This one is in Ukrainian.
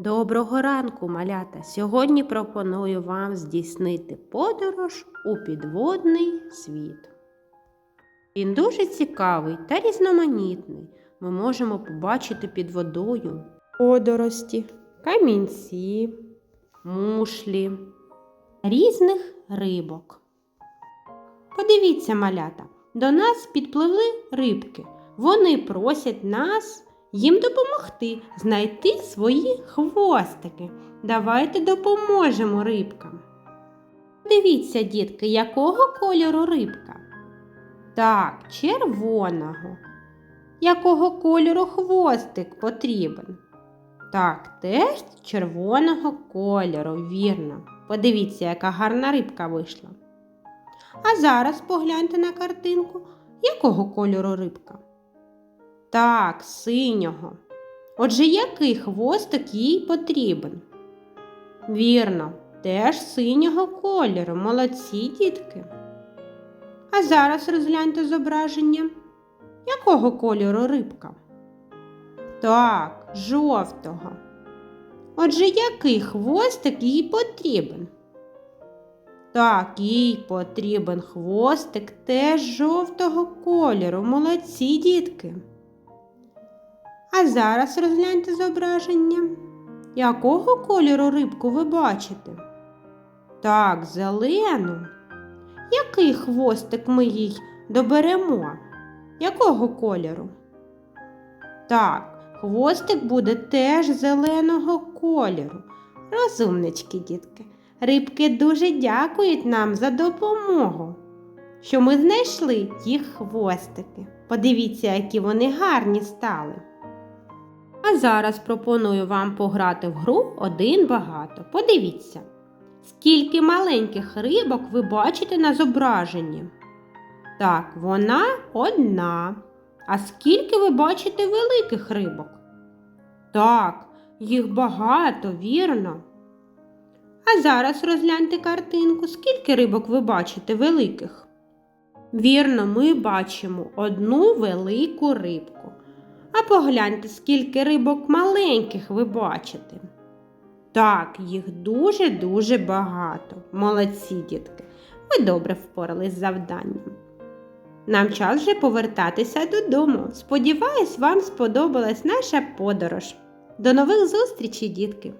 Доброго ранку, малята! Сьогодні пропоную вам здійснити подорож у підводний світ. Він дуже цікавий та різноманітний. Ми можемо побачити під водою водорості, камінці, мушлі, різних рибок. Подивіться, малята, до нас підпливли рибки. Вони просять нас їм допомогти знайти свої хвостики. Давайте допоможемо рибкам. Дивіться, дітки, якого кольору рибка? Так, червоного. Якого кольору хвостик потрібен? Так, теж червоного кольору, вірно. Подивіться, яка гарна рибка вийшла. А зараз погляньте на картинку, якого кольору рибка? Так, синього. Отже, який хвостик їй потрібен? Вірно, теж синього кольору. Молодці дітки. А зараз розгляньте зображення. Якого кольору рибка? Так, жовтого. Отже, який хвостик їй потрібен? Так, їй потрібен хвостик теж жовтого кольору. Молодці дітки. А зараз розгляньте зображення. Якого кольору рибку ви бачите? Так, зелену. Який хвостик ми їй доберемо? Якого кольору? Так, хвостик буде теж зеленого кольору. Розумнички, дітки. Рибки дуже дякують нам за допомогу, що ми знайшли їх хвостики. Подивіться, які вони гарні стали. А зараз пропоную вам пограти в гру один багато. Подивіться, скільки маленьких рибок ви бачите на зображенні. Так, вона одна. А скільки ви бачите великих рибок? Так, їх багато, вірно. А зараз розгляньте картинку, скільки рибок ви бачите великих. Вірно, ми бачимо одну велику рибку. А погляньте, скільки рибок маленьких ви бачите. Так, їх дуже-дуже багато. Молодці дітки. Ви добре впорались з завданням. Нам час вже повертатися додому. Сподіваюсь, вам сподобалась наша подорож. До нових зустрічей, дітки!